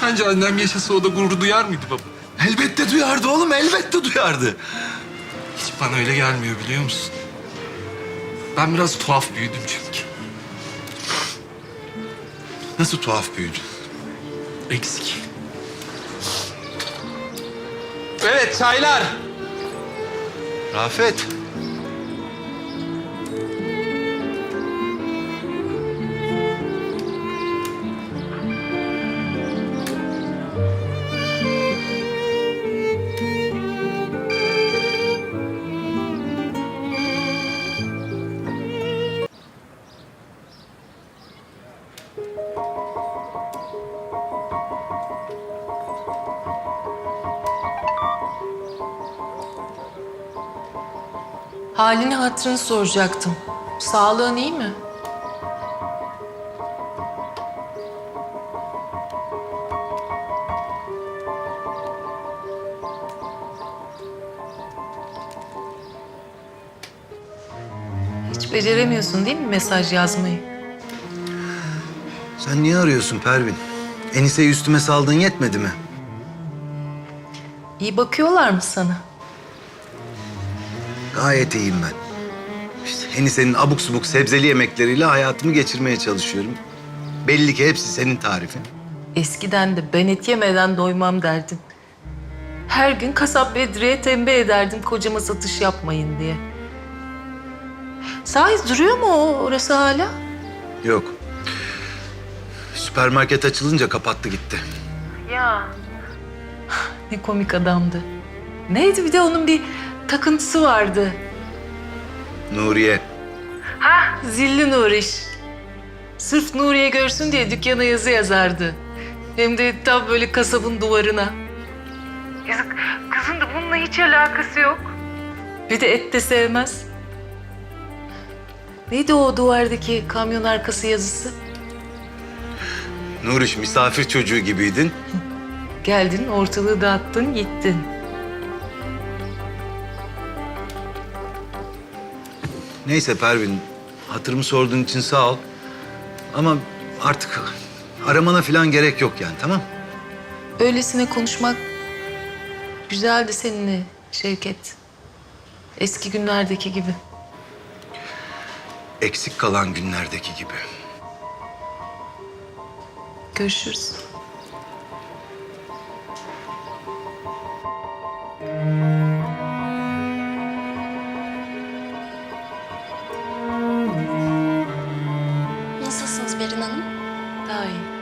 Sence annem yaşasa o da gurur duyar mıydı baba? Elbette duyardı oğlum, elbette duyardı. Hiç bana öyle gelmiyor biliyor musun? Ben biraz tuhaf büyüdüm çünkü. Nasıl tuhaf büyüdün? Eksik. Evet çaylar. Rafet. Halini hatırını soracaktım. Sağlığın iyi mi? Hiç beceremiyorsun değil mi mesaj yazmayı? Sen niye arıyorsun Pervin? Enise'yi üstüme saldığın yetmedi mi? İyi bakıyorlar mı sana? Gayet iyiyim ben. İşte Enise'nin abuk subuk sebzeli yemekleriyle hayatımı geçirmeye çalışıyorum. Belli ki hepsi senin tarifin. Eskiden de ben et yemeden doymam derdin. Her gün kasap Bedri'ye tembih ederdim kocama satış yapmayın diye. Sahi duruyor mu o orası hala? Yok. Süpermarket açılınca kapattı gitti. Ya. Ne komik adamdı. Neydi bir de onun bir takıntısı vardı. Nuriye. Ha, zilli Nuriş. Sırf Nuriye görsün diye dükkana yazı yazardı. Hem de tam böyle kasabın duvarına. Yazık, kızın da bununla hiç alakası yok. Bir de et de sevmez. Neydi o duvardaki kamyon arkası yazısı? Nuriş misafir çocuğu gibiydin. Geldin, ortalığı dağıttın, gittin. Neyse Pervin, hatırımı sorduğun için sağ ol. Ama artık aramana falan gerek yok yani tamam? Öylesine konuşmak güzeldi seninle Şevket. Eski günlerdeki gibi. Eksik kalan günlerdeki gibi. Görüşürüz. Berin Hanım? Daha iyi.